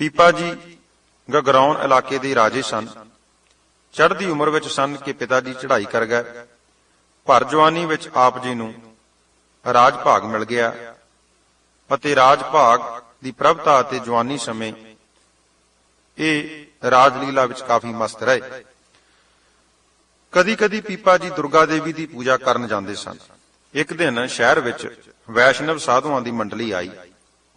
ਪੀਪਾ ਜੀ, ਗਗਰਾਉਣ ਇਲਾਕੇ ਦੇ ਰਾਜੇ ਸਨ। ਚੜ੍ਹਦੀ ਉਮਰ ਵਿੱਚ ਸਨ ਕਿ ਪਿਤਾ ਜੀ ਚੜ੍ਹਾਈ ਕਰ ਗਏ। ਭਰ ਜਵਾਨੀ ਵਿੱਚ ਆਪ ਜੀ ਨੂੰ ਰਾਜ ਭਾਗ ਮਿਲ ਗਿਆ ਅਤੇ ਰਾਜ ਭਾਗ ਦੀ ਪ੍ਰਭਤਾ ਅਤੇ ਜਵਾਨੀ ਸਮੇਂ ਇਹ ਰਾਜ ਲੀਲਾ ਵਿੱਚ ਕਾਫੀ ਮਸਤ ਰਹੇ। ਕਦੀ ਕਦੀ ਪੀਪਾ ਜੀ ਦੁਰਗਾ ਦੇਵੀ ਦੀ ਪੂਜਾ ਕਰਨ ਜਾਂਦੇ ਸਨ। ਇੱਕ ਦਿਨ ਸ਼ਹਿਰ ਵਿੱਚ ਵੈਸ਼ਨਵ ਸਾਧੂਆਂ ਦੀ ਮੰਡਲੀ ਆਈ।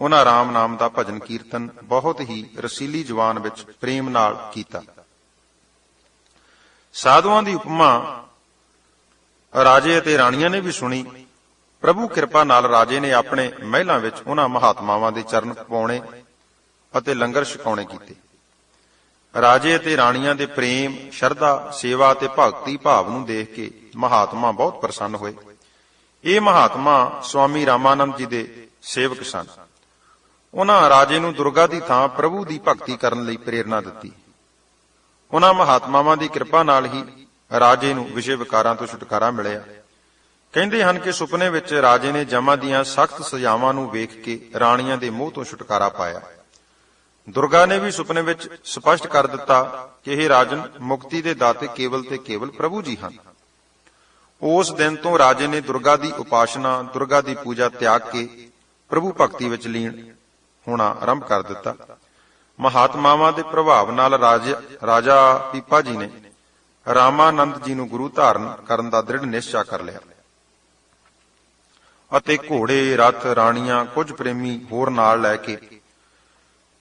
ਉਹਨਾਂ ਰਾਮ ਨਾਮ ਦਾ ਭਜਨ ਕੀਰਤਨ ਬਹੁਤ ਹੀ ਰਸੀਲੀ ਜਵਾਨ ਵਿੱਚ ਪ੍ਰੇਮ ਨਾਲ ਕੀਤਾ। ਸਾਧੂਆਂ ਦੀ ਉਪਮਾ ਰਾਜੇ ਅਤੇ ਰਾਣੀਆਂ ਨੇ ਵੀ ਸੁਣੀ। ਪ੍ਰਭੂ ਕਿਰਪਾ ਨਾਲ ਰਾਜੇ ਨੇ ਆਪਣੇ ਮਹਿਲਾਂ ਵਿੱਚ ਉਹਨਾਂ ਮਹਾਤਮਾਵਾਂ ਦੇ ਚਰਨ ਪਾਉਣੇ ਅਤੇ ਲੰਗਰ ਛਕਾਉਣੇ ਕੀਤੇ। ਰਾਜੇ ਅਤੇ ਰਾਣੀਆਂ ਦੇ ਪ੍ਰੇਮ, ਸ਼ਰਧਾ, ਸੇਵਾ ਅਤੇ ਭਗਤੀ ਭਾਵ ਨੂੰ ਦੇਖ ਕੇ ਮਹਾਤਮਾ ਬਹੁਤ ਪ੍ਰਸੰਨ ਹੋਏ। ਇਹ ਮਹਾਤਮਾ ਸਵਾਮੀ ਰਾਮਾਨੰਦ ਜੀ ਦੇ ਸੇਵਕ ਸਨ। ਉਹਨਾਂ ਰਾਜੇ ਨੂੰ ਦੁਰਗਾ ਦੀ ਥਾਂ ਪ੍ਰਭੂ ਦੀ ਭਗਤੀ ਕਰਨ ਲਈ ਪ੍ਰੇਰਣਾ ਦਿੱਤੀ। ਉਹਨਾਂ ਮਹਾਤਮਾਵਾਂ ਦੀ ਕਿਰਪਾ ਨਾਲ ਹੀ ਰਾਜੇ ਨੂੰ ਵਿਸ਼ੇ ਵਿਕਾਰਾਂ ਤੋਂ ਛੁਟਕਾਰਾ ਮਿਲਿਆ। ਕਹਿੰਦੇ ਹਨ ਕਿ ਸੁਪਨੇ ਵਿੱਚ ਰਾਜੇ ਨੇ ਜਮਾਂ ਦੀਆਂ ਸਖਤ ਸਜ਼ਾਵਾਂ ਨੂੰ ਵੇਖ ਕੇ ਰਾਣੀਆਂ ਦੇ ਮੋਹ ਤੋਂ ਛੁਟਕਾਰਾ ਪਾਇਆ। ਦੁਰਗਾ ਨੇ ਵੀ ਸੁਪਨੇ ਵਿੱਚ ਸਪਸ਼ਟ ਕਰ ਦਿੱਤਾ ਕਿ ਇਹ ਰਾਜਨ ਮੁਕਤੀ ਦੇ ਦਾਤੇ ਕੇਵਲ ਤੇ ਕੇਵਲ ਪ੍ਰਭੂ ਜੀ ਹਨ। ਉਸ ਦਿਨ ਤੋਂ ਰਾਜੇ ਨੇ ਦੁਰਗਾ ਦੀ ਉਪਾਸ਼ਨਾ, ਦੁਰਗਾ ਦੀ ਪੂਜਾ ਤਿਆਗ ਕੇ ਪ੍ਰਭੂ ਭਗਤੀ ਵਿੱਚ ਲੀਨ ਹੋਣਾ ਆਰੰਭ ਕਰ ਦਿੱਤਾ। ਮਹਾਤਮਾਵਾਂ ਦੇ ਪ੍ਰਭਾਵ ਨਾਲ ਰਾਜਾ ਪੀਪਾ ਜੀ ਨੇ ਰਾਮਾਨੰਦ ਜੀ ਨੂੰ ਗੁਰੂ ਧਾਰਨ ਕਰਨ ਦਾ ਦ੍ਰਿੜ ਨਿਸ਼ਚਾ ਕਰ ਲਿਆ। ਅਤੇ ਘੋੜੇ, ਰਥ, ਰਾਣੀਆਂ, ਕੁਝ ਪ੍ਰੇਮੀ ਹੋਰ ਨਾਲ ਲੈ ਕੇ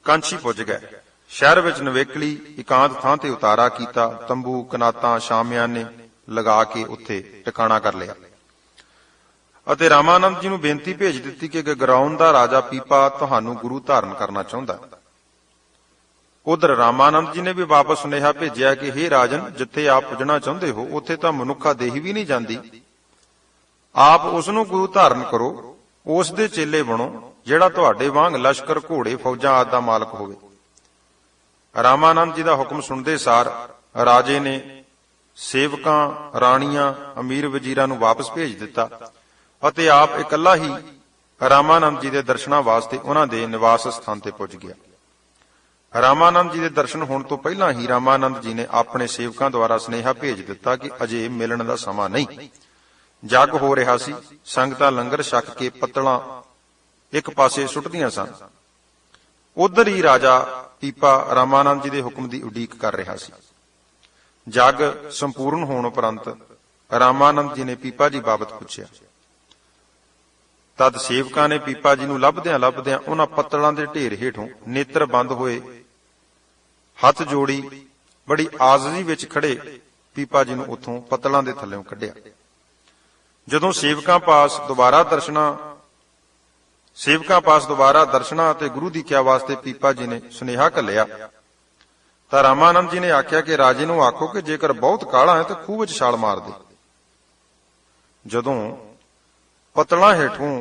ਕਾਂਚੀ ਪੁੱਜ ਗਏ। ਸ਼ਹਿਰ ਵਿੱਚ ਨਵੇਕਲੀ ਇਕਾਂਤ ਥਾਂ ਤੇ ਉਤਾਰਾ ਕੀਤਾ। ਤੰਬੂ, ਕਨਾਤਾਂ, ਸ਼ਾਮਿਆਨੇ ਲਗਾ ਕੇ ਉੱਥੇ ਟਿਕਾਣਾ ਕਰ ਲਿਆ। ਅਤੇ ਰਾਮਾਨੰਦ ਜੀ ਨੂੰ ਬੇਨਤੀ ਭੇਜ ਦਿੱਤੀ ਕਿ ਗਰਾਉਂ ਦਾ ਰਾਜਾ ਪੀਪਾ ਤੁਹਾਨੂੰ ਗੁਰੂ ਧਾਰਨ ਕਰਨਾ ਚਾਹੁੰਦਾ ਹੈ। ਉਧਰ ਰਾਮਾਨੰਦ ਜੀ ਨੇ ਵੀ ਵਾਪਸ ਸੁਨੇਹਾ ਭੇਜਿਆ ਕਿ हे ਰਾਜਨ, ਜਿੱਥੇ ਆਪ ਪੁੱਜਣਾ ਚਾਹੁੰਦੇ ਹੋ, ਉੱਥੇ ਤਾਂ ਮਨੁੱਖਾ ਦੇਹ ਵੀ ਨਹੀਂ ਜਾਂਦੀ। ਆਪ ਉਸ ਨੂੰ ਗੁਰੂ ਧਾਰਨ ਕਰੋ, ਉਸ ਦੇ ਚੇਲੇ ਬਣੋ, ਜਿਹੜਾ ਤੁਹਾਡੇ ਵਾਂਗ ਲਸ਼ਕਰ, ਘੋੜੇ, ਫੌਜਾਂ ਆਦਿ ਦਾ ਮਾਲਕ ਹੋਵੇ। ਰਾਮਾਨੰਦ ਜੀ ਦਾ ਹੁਕਮ ਸੁਣਦੇ ਸਾਰ ਰਾਜੇ ਨੇ ਸੇਵਕਾਂ, ਰਾਣੀਆਂ, ਅਮੀਰ ਵਜ਼ੀਰਾਂ ਨੂੰ ਵਾਪਸ ਭੇਜ ਦਿੱਤਾ। ਅਤੇ ਆਪ ਇਕੱਲਾ ਹੀ ਰਾਮਾਨੰਦ ਜੀ ਦੇ ਦਰਸ਼ਨਾਂ ਵਾਸਤੇ ਉਹਨਾਂ ਦੇ ਨਿਵਾਸ ਸਥਾਨ ਤੇ ਪੁੱਜ ਗਿਆ। ਰਾਮਾਨੰਦ ਜੀ ਦੇ ਦਰਸ਼ਨ ਹੋਣ ਤੋਂ ਪਹਿਲਾਂ ਹੀ ਰਾਮਾਨੰਦ ਜੀ ਨੇ ਆਪਣੇ ਸੇਵਕਾਂ ਦੁਆਰਾ ਸਨੇਹਾ ਭੇਜ ਦਿੱਤਾ ਕਿ ਅਜੇ ਮਿਲਣ ਦਾ ਸਮਾਂ ਨਹੀਂ। ਜੱਗ ਹੋ ਰਿਹਾ ਸੀ, ਸੰਗਤਾਂ ਲੰਗਰ ਛਕ ਕੇ ਪੱਤਲਾਂ ਇੱਕ ਪਾਸੇ ਸੁੱਟਦੀਆਂ ਸਨ। ਉਧਰ ਹੀ ਰਾਜਾ ਪੀਪਾ ਰਾਮਾਨੰਦ ਜੀ ਦੇ ਹੁਕਮ ਦੀ ਉਡੀਕ ਕਰ ਰਿਹਾ ਸੀ। ਜੱਗ ਸੰਪੂਰਨ ਹੋਣ ਉਪਰੰਤ ਰਾਮਾਨੰਦ ਜੀ ਨੇ ਪੀਪਾ ਜੀ ਬਾਬਤ ਪੁੱਛਿਆ ਤਦ ਸੇਵਕਾਂ ਨੇ ਪੀਪਾ ਜੀ ਨੂੰ ਲੱਭਦਿਆਂ ਲੱਭਦਿਆਂ ਉਹਨਾਂ ਪੱਤਲਾਂ ਦੇ ਢੇਰ ਹੇਠੋਂ ਨੇਤਰ ਬੰਦ ਹੋਏ। ਹੱਥ ਜੋੜੀ ਬੜੀ ਆਜ਼ਜੀ ਵਿੱਚ ਖੜੇ ਪੀਪਾ ਜੀ ਨੂੰ ਉੱਥੋਂ ਪੱਤਲਾਂ ਦੇ ਥੱਲੇੋਂ ਕੱਢਿਆ। ਜਦੋਂ ਸੇਵਕਾਂ ਪਾਸ ਦੁਬਾਰਾ ਦਰਸ਼ਨਾ, ਸੇਵਕਾਂ ਪਾਸ ਦੁਬਾਰਾ ਦਰਸ਼ਨਾ ਅਤੇ ਗੁਰੂ ਦੀ ਕਿਆ ਵਾਸਤੇ ਪੀਪਾ ਜੀ ਨੇ ਸੁਨੇਹਾ ਘੱਲਿਆ, ਤਾਂ ਰਾਮਾਨੰਦ ਜੀ ਨੇ ਆਖਿਆ ਕਿ ਰਾਜੇ ਨੂੰ ਆਖੋ ਕਿ ਜੇਕਰ ਬਹੁਤ ਕਾਲਾ ਹੈ ਤਾਂ ਖੂਹ ਵਿੱਚ ਛਾਲ ਮਾਰ ਦੇ। ਜਦੋਂ ਪਤਲਾ ਹੇਠੋਂ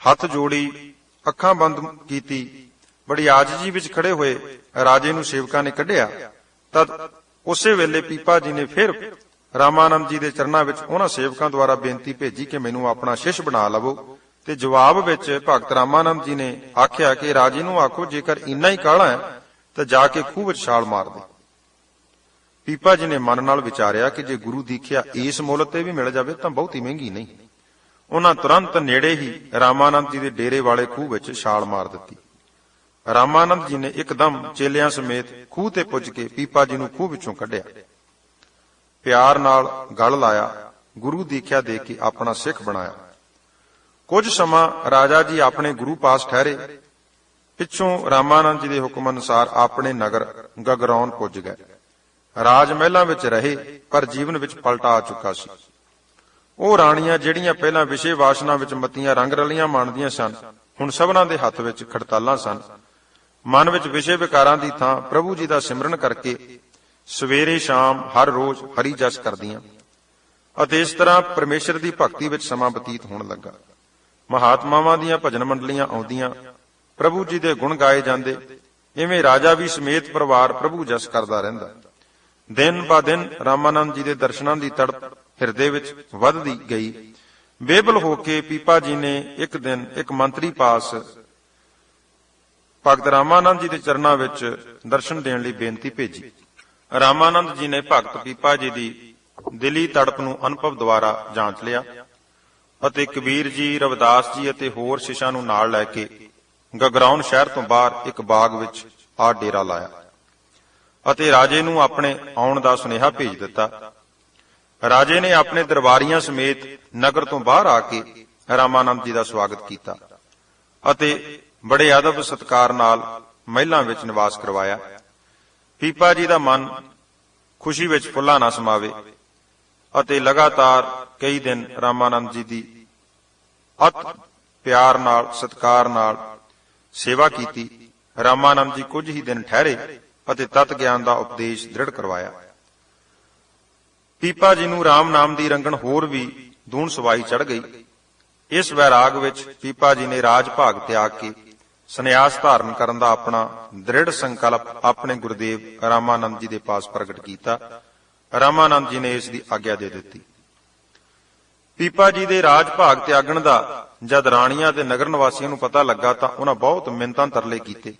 ਹੱਥ ਜੋੜੀ ਅੱਖਾਂ ਬੰਦ ਕੀਤੀ, ਬੜੀ ਆਜਜੀ ਵਿੱਚ ਖੜੇ ਹੋਏ ਰਾਜੇ ਨੂੰ ਸੇਵਕਾਂ ਨੇ ਕੱਢਿਆ। ਤਦ ਉਸੇ ਵੇਲੇ ਪੀਪਾ ਜੀ ਨੇ ਫਿਰ ਰਾਮਾਨੰਦ ਜੀ ਦੇ ਚਰਨਾਂ ਵਿੱਚ ਉਹਨਾਂ ਸੇਵਕਾਂ ਦੁਆਰਾ ਬੇਨਤੀ ਭੇਜੀ ਕਿ ਮੈਨੂੰ ਆਪਣਾ ਸ਼ਿਸ਼ ਬਣਾ ਲਵੋ ਤੇ ਜਵਾਬ ਵਿੱਚ ਭਗਤ ਰਾਮਾਨੰਦ ਜੀ ਨੇ ਆਖਿਆ ਕਿ ਰਾਜੇ ਨੂੰ ਆਖੋ, ਜੇਕਰ ਇੰਨਾ ਹੀ ਕਾਲਾ ਹੈ, ਤਾਂ ਜਾ ਕੇ ਖੂਹ ਵਿੱਚ ਛਾਲ ਮਾਰ ਦੇ। ਪੀਪਾ ਜੀ ਨੇ ਮਨ ਨਾਲ ਵਿਚਾਰਿਆ ਕਿ ਜੇ ਗੁਰੂ ਦੀਖਿਆ ਇਸ ਮੁੱਲ ਤੇ ਵੀ ਮਿਲ ਜਾਵੇ ਤਾਂ ਬਹੁਤੀ ਮਹਿੰਗੀ ਨਹੀਂ। ਉਹਨਾਂ ਤੁਰੰਤ ਨੇੜੇ ਹੀ ਰਾਮਾਨੰਦ ਜੀ ਦੇ ਡੇਰੇ ਵਾਲੇ ਖੂਹ ਵਿੱਚ ਛਾਲ ਮਾਰ ਦਿੱਤੀ। ਰਾਮਾਨੰਦ ਜੀ ਨੇ ਇੱਕਦਮ ਚੇਲਿਆਂ ਸਮੇਤ ਖੂਹ ਤੇ ਪੁੱਜ ਕੇ ਪੀਪਾ ਜੀ ਨੂੰ ਖੂਹ ਵਿੱਚੋਂ ਕੱਢਿਆ। ਪਿਆਰ ਨਾਲ ਗਲ ਲਾਇਆ, ਗੁਰੂ ਦੀਖਿਆ ਦੇ ਕੇ ਆਪਣਾ ਸਿੱਖ ਬਣਾਇਆ। ਕੁਝ ਸਮਾਂ ਰਾਜਾ ਜੀ ਆਪਣੇ ਗੁਰੂ ਪਾਸ ਠਹਿਰੇ। ਪਿੱਛੋਂ ਰਾਮਾਨੰਦ ਜੀ ਦੇ ਹੁਕਮ ਅਨੁਸਾਰ ਆਪਣੇ ਨਗਰ ਗਗਰੌਨ ਪੁੱਜ ਗਏ। ਰਾਜ ਮਹਿਲਾਂ ਵਿੱਚ ਰਹੇ, ਪਰ ਜੀਵਨ ਵਿੱਚ ਪਲਟਾ ਆ ਚੁੱਕਾ ਸੀ। ਉਹ ਰਾਣੀਆਂ ਜਿਹੜੀਆਂ ਪਹਿਲਾਂ ਵਿਸ਼ੇ ਵਾਸ਼ਨਾ ਵਿੱਚ ਮਤੀਆਂ ਰੰਗ ਰਲੀਆਂ ਮੰਨਦੀਆਂ ਸਨ, ਹੁਣ ਸਭਨਾਂ ਦੇ ਹੱਥ ਵਿੱਚ ਖੜਤਾਲਾਂ ਸਨ। ਮਨ ਵਿੱਚ ਵਿਸ਼ੇ ਵਿਕਾਰਾਂ ਦੀ ਥਾਂ ਪ੍ਰਭੂ ਜੀ ਦਾ ਸਿਮਰਨ ਕਰਕੇ ਸਵੇਰੇ ਸ਼ਾਮ ਹਰ ਰੋਜ਼ ਹਰੀ ਜਸ ਕਰਦੀਆਂ। ਅਤੇ ਇਸ ਤਰ੍ਹਾਂ ਪਰਮੇਸ਼ਰ ਦੀ ਭਗਤੀ ਵਿੱਚ ਸਮਾਂ ਬਤੀਤ ਹੋਣ ਲੱਗਾ। ਮਹਾਤਮਾਵਾਂ ਦੀਆਂ ਭਜਨ ਮੰਡਲੀਆਂ ਆਉਂਦੀਆਂ, ਪ੍ਰਭੂ ਜੀ ਦੇ ਗੁਣ ਗਾਏ ਜਾਂਦੇ, ਇਵੇਂ ਰਾਜਾ ਵੀ ਸਮੇਤ ਪਰਿਵਾਰ ਪ੍ਰਭੂ ਜਸ ਕਰਦਾ ਰਹਿੰਦਾ। ਦਿਨ ਬਾ ਦਿਨ ਰਾਮਾਨੰਦ ਜੀ ਦੇ ਦਰਸ਼ਨਾਂ ਦੀ ਤੜਪ ਹਿਰਦੇ ਵਿੱਚ ਵੱਧਦੀ ਗਈ। ਬੇਬਲ ਹੋ ਕੇ ਪੀਪਾ ਜੀ ਨੇ ਇੱਕ ਦਿਨ ਇੱਕ ਮੰਤਰੀ ਪਾਸ ਭਗਤ ਰਾਮਾਨੰਦ ਜੀ ਦੇ ਚਰਨਾਂ ਵਿੱਚ ਦਰਸ਼ਨ ਦੇਣ ਲਈ ਬੇਨਤੀ ਭੇਜੀ। ਰਾਮਾਨੰਦ ਜੀ ਨੇ ਭਗਤ ਪੀਪਾ ਜੀ ਦੀ ਦਿਲੀ ਤੜਪ ਨੂੰ ਅਨੁਭਵ ਦੁਆਰਾ ਜਾਂਚ ਲਿਆ ਅਤੇ ਕਬੀਰ ਜੀ, ਰਵਿਦਾਸ ਜੀ ਅਤੇ ਹੋਰ ਸ਼ਿਸ਼ਾ ਨੂੰ ਨਾਲ ਲੈ ਕੇ ਗਗਰਾਉਨ ਸ਼ਹਿਰ ਤੋਂ ਬਾਹਰ ਇੱਕ ਬਾਗ ਵਿੱਚ ਆ ਡੇਰਾ ਲਾਇਆ ਅਤੇ ਰਾਜੇ ਨੂੰ ਆਪਣੇ ਆਉਣ ਦਾ ਸੁਨੇਹਾ ਭੇਜ ਦਿੱਤਾ। ਰਾਜੇ ਨੇ ਆਪਣੇ ਦਰਬਾਰੀਆਂ ਸਮੇਤ ਨਗਰ ਤੋਂ ਬਾਹਰ ਆ ਕੇ ਰਾਮਾਨੰਦ ਜੀ ਦਾ ਸਵਾਗਤ ਕੀਤਾ ਅਤੇ ਬੜੇ ਅਦਬ ਸਤਕਾਰ ਨਾਲ ਮਹਿਲਾਂ ਵਿੱਚ ਨਿਵਾਸ ਕਰਵਾਇਆ। ਪੀਪਾ ਜੀ ਦਾ ਮਨ ਖੁਸ਼ੀ ਵਿੱਚ ਫੁੱਲਾ ਨਾ ਸਮਾਵੇ ਅਤੇ ਲਗਾਤਾਰ ਕਈ ਦਿਨ ਰਾਮਾਨੰਦ ਜੀ ਦੀ ਅਤ ਪਿਆਰ ਨਾਲ, ਸਤਕਾਰ ਨਾਲ ਸੇਵਾ ਕੀਤੀ। ਰਾਮਾਨੰਦ ਜੀ ਕੁਝ ਹੀ ਦਿਨ ਠਹਿਰੇ ਅਤੇ ਤਤ ਗਿਆਨ ਦਾ ਉਪਦੇਸ਼ ਦ੍ਰਿੜ ਕਰਵਾਇਆ। ਪੀਪਾ ਜੀ ਨੂੰ RAM ਨਾਮ ਦੀ ਰੰਗਣ ਹੋਰ ਵੀ ਦੂਣ ਸਵਾਈ ਚੜ ਗਈ। ਇਸ ਵੈਰਾਗ ਵਿੱਚ ਪੀਪਾ ਜੀ ਨੇ ਰਾਜ ਭਾਗ ਤਿਆਗ ਕੇ ਸੰਨਿਆਸ ਧਾਰਨ ਕਰਨ ਦਾ ਆਪਣਾ ਦ੍ਰਿੜ ਸੰਕਲਪ ਆਪਣੇ ਗੁਰਦੇਵ ਰਾਮਾਨੰਦ ਜੀ ਦੇ ਪਾਸ ਪ੍ਰਗਟ ਕੀਤਾ। ਰਾਮਾਨੰਦ ਜੀ ਨੇ ਇਸ ਦੀ ਆਗਿਆ ਦੇ ਦਿੱਤੀ। ਪੀਪਾ ਜੀ ਦੇ ਰਾਜ ਭਾਗ ਤਿਆਗਣ ਦਾ ਜਦ ਰਾਣੀਆਂ ਤੇ ਨਗਰ ਨਿਵਾਸੀਆਂ ਨੂੰ ਪਤਾ ਲੱਗਾ ਤਾਂ ਉਹਨਾਂ ਬਹੁਤ ਮਿੰਤਾਂ ਤਰਲੇ ਕੀਤੇ।